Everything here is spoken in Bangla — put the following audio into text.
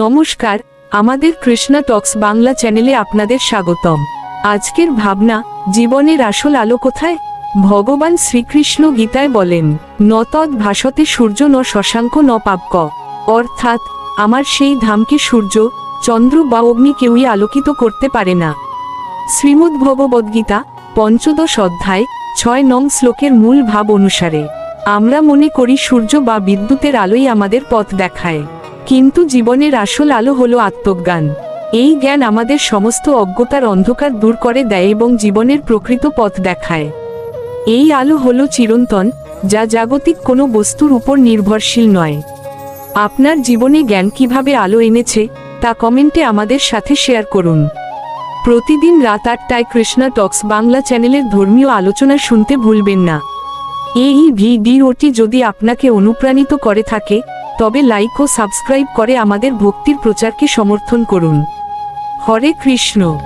নমস্কার, আমাদের কৃষ্ণা টক্স বাংলা চ্যানেলে আপনাদের স্বাগতম। আজকের ভাবনা, জীবনের আসল আলো কোথায়? ভগবান শ্রীকৃষ্ণ গীতায় বলেন নতদ ভাসতে সূর্য, ন শশাঙ্ক, ন পাপক অর্থাৎ, আমার সেই ধামকে সূর্য, চন্দ্র বা অগ্নি কেউই আলোকিত করতে পারে না। শ্রীমদ্ ভগবদ্গীতা পঞ্চদশ অধ্যায়, ছয় নং শ্লোকের মূল ভাব অনুসারে, আমরা মনে করি সূর্য বা বিদ্যুতের আলোই আমাদের পথ দেখায়। কিন্তু জীবনের আসল আলো হলো আত্মজ্ঞান। এই জ্ঞান আমাদের সমস্ত অজ্ঞতার অন্ধকার দূর করে দেয় এবং জীবনের প্রকৃত পথ দেখায়। এই আলো হলো চিরন্তন, যা জাগতিক কোনো বস্তুর উপর নির্ভরশীল নয়। আপনার জীবনে জ্ঞান কীভাবে আলো এনেছে, তা কমেন্টে আমাদের সাথে শেয়ার করুন। প্রতিদিন রাত আটটায় কৃষ্ণা টক্স বাংলা চ্যানেলের ধর্মীয় আলোচনা শুনতে ভুলবেন না। এই ভিডিওটি যদি আপনাকে অনুপ্রাণিত করে থাকে, তবে লাইক ও সাবস্ক্রাইব করে আমাদের ভক্তির প্রচারকে সমর্থন করুন। হরে কৃষ্ণ।